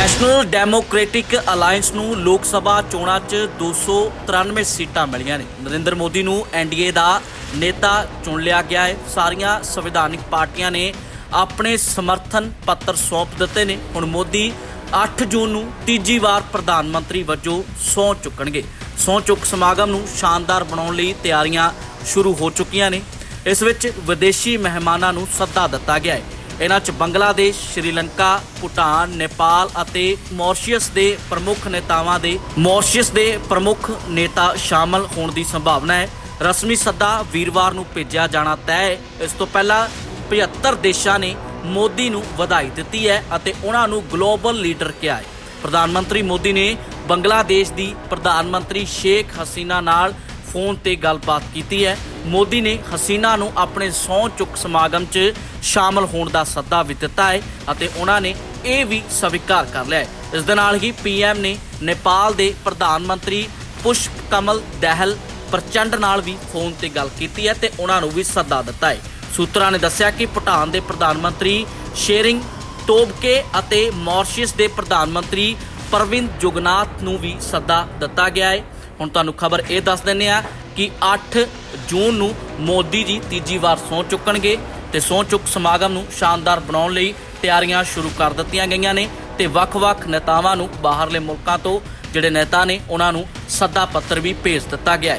National democratic alliance ਨੂੰ ਲੋਕ ਸਭਾ ਚੋਣਾਂ 'ਚ 293 ਸੀਟਾਂ ਮਿਲੀਆਂ ਨੇ। ਨਰਿੰਦਰ ਮੋਦੀ ਨੂੰ ਐਨਡੀਏ ਦਾ ਨੇਤਾ ਚੁਣ ਲਿਆ ਗਿਆ ਹੈ। ਸਾਰੀਆਂ ਸੰਵਿਧਾਨਿਕ ਪਾਰਟੀਆਂ ਨੇ ਆਪਣੇ ਸਮਰਥਨ ਪੱਤਰ ਸੌਂਪ ਦਿੱਤੇ ਨੇ। ਹੁਣ ਮੋਦੀ 8 ਜੂਨ ਨੂੰ ਤੀਜੀ ਵਾਰ ਪ੍ਰਧਾਨ ਮੰਤਰੀ ਵਜੋਂ ਸਹੁੰ ਚੁੱਕਣਗੇ। ਸਹੁੰ ਚੁੱਕ ਸਮਾਗਮ ਨੂੰ ਸ਼ਾਨਦਾਰ ਬਣਾਉਣ ਲਈ ਤਿਆਰੀਆਂ ਸ਼ੁਰੂ ਹੋ ਚੁੱਕੀਆਂ ਨੇ। ਇਸ ਵਿੱਚ ਵਿਦੇਸ਼ੀ ਮਹਿਮਾਨਾਂ ਨੂੰ ਸੱਦਾ ਦਿੱਤਾ ਗਿਆ ਹੈ। ਇਹਨਾਂ 'ਚ ਬੰਗਲਾਦੇਸ਼, ਸ਼੍ਰੀਲੰਕਾ, ਭੂਟਾਨ, ਨੇਪਾਲ ਅਤੇ ਮੌਰੀਸ਼ੀਅਸ ਦੇ ਪ੍ਰਮੁੱਖ ਨੇਤਾਵਾਂ ਦੇ ਮੌਰੀਸ਼ੀਅਸ ਦੇ ਪ੍ਰਮੁੱਖ ਨੇਤਾ ਸ਼ਾਮਲ ਹੋਣ ਦੀ ਸੰਭਾਵਨਾ ਹੈ। ਰਸਮੀ ਸੱਦਾ ਵੀਰਵਾਰ ਨੂੰ ਭੇਜਿਆ ਜਾਣਾ ਤੈਅ ਹੈ। ਇਸ ਤੋਂ ਪਹਿਲਾਂ 75 ਦੇਸ਼ਾਂ ਨੇ ਮੋਦੀ ਨੂੰ ਵਧਾਈ ਦਿੱਤੀ ਹੈ ਅਤੇ ਉਹਨਾਂ ਨੂੰ ਗਲੋਬਲ ਲੀਡਰ ਕਿਹਾ ਹੈ। ਪ੍ਰਧਾਨ ਮੰਤਰੀ ਮੋਦੀ ਨੇ ਬੰਗਲਾਦੇਸ਼ ਦੀ ਪ੍ਰਧਾਨ ਮੰਤਰੀ ਸ਼ੇਖ ਹਸੀਨਾ ਨਾਲ ਫੋਨ ਤੇ ਗੱਲਬਾਤ ਕੀਤੀ ਹੈ। ਮੋਦੀ ਨੇ ਹਸੀਨਾ ਨੂੰ ਆਪਣੇ ਸਹੁੰ ਚੁੱਕ ਸਮਾਗਮ 'ਚ ਸ਼ਾਮਲ ਹੋਣ ਦਾ ਸੱਦਾ ਵੀ ਦਿੱਤਾ ਹੈ ਅਤੇ ਉਹਨਾਂ ਨੇ ਇਹ ਵੀ ਸਵੀਕਾਰ ਕਰ ਲਿਆ ਹੈ। ਇਸ ਦੇ ਨਾਲ ਹੀ ਪੀਐਮ ਨੇ ਨੇਪਾਲ ਦੇ ਪ੍ਰਧਾਨ ਮੰਤਰੀ ਪੁਸ਼ਪ ਕਮਲ ਦਹਿਲ ਪ੍ਰਚੰਡ ਨਾਲ ਵੀ ਫੋਨ ਤੇ ਗੱਲ ਕੀਤੀ ਹੈ ਤੇ ਉਹਨਾਂ ਨੂੰ ਵੀ ਸੱਦਾ ਦਿੱਤਾ ਹੈ। ਸੂਤਰਾਂ ਨੇ ਦੱਸਿਆ ਕਿ ਭੂਟਾਨ ਦੇ ਪ੍ਰਧਾਨ ਮੰਤਰੀ ਸ਼ੇਰਿੰਗ ਤੋਬਕੇ ਅਤੇ ਮੌਰੀਸ਼ੀਅਸ ਦੇ ਪ੍ਰਧਾਨ ਮੰਤਰੀ ਪਰਵਿੰਦ ਜੁਗਨਾਥ ਨੂੰ ਵੀ ਸੱਦਾ ਦਿੱਤਾ ਗਿਆ ਹੈ। ਹੁਣ ਤੁਹਾਨੂੰ ਖਬਰ ਇਹ ਦੱਸ ਦਿੰਨੇ ਆ ਕਿ 8 ਜੂਨ ਨੂੰ ਮੋਦੀ ਜੀ ਤੀਜੀ ਵਾਰ ਸਹੁੰ ਚੁੱਕਣਗੇ ਤੇ ਸਹੁੰ ਚੁੱਕ ਸਮਾਗਮ ਨੂੰ ਸ਼ਾਨਦਾਰ ਬਣਾਉਣ ਲਈ ਤਿਆਰੀਆਂ ਸ਼ੁਰੂ ਕਰ ਦਿੱਤੀਆਂ ਗਈਆਂ ਨੇ ਤੇ ਵੱਖ-ਵੱਖ ਨੇਤਾਵਾਂ ਨੂੰ ਬਾਹਰਲੇ ਮੁਲਕਾਂ ਤੋਂ ਜਿਹੜੇ ਨੇਤਾ ਨੇ, ਉਹਨਾਂ ਨੂੰ ਸੱਦਾ ਪੱਤਰ ਵੀ ਭੇਜ ਦਿੱਤਾ ਗਿਆ ਹੈ।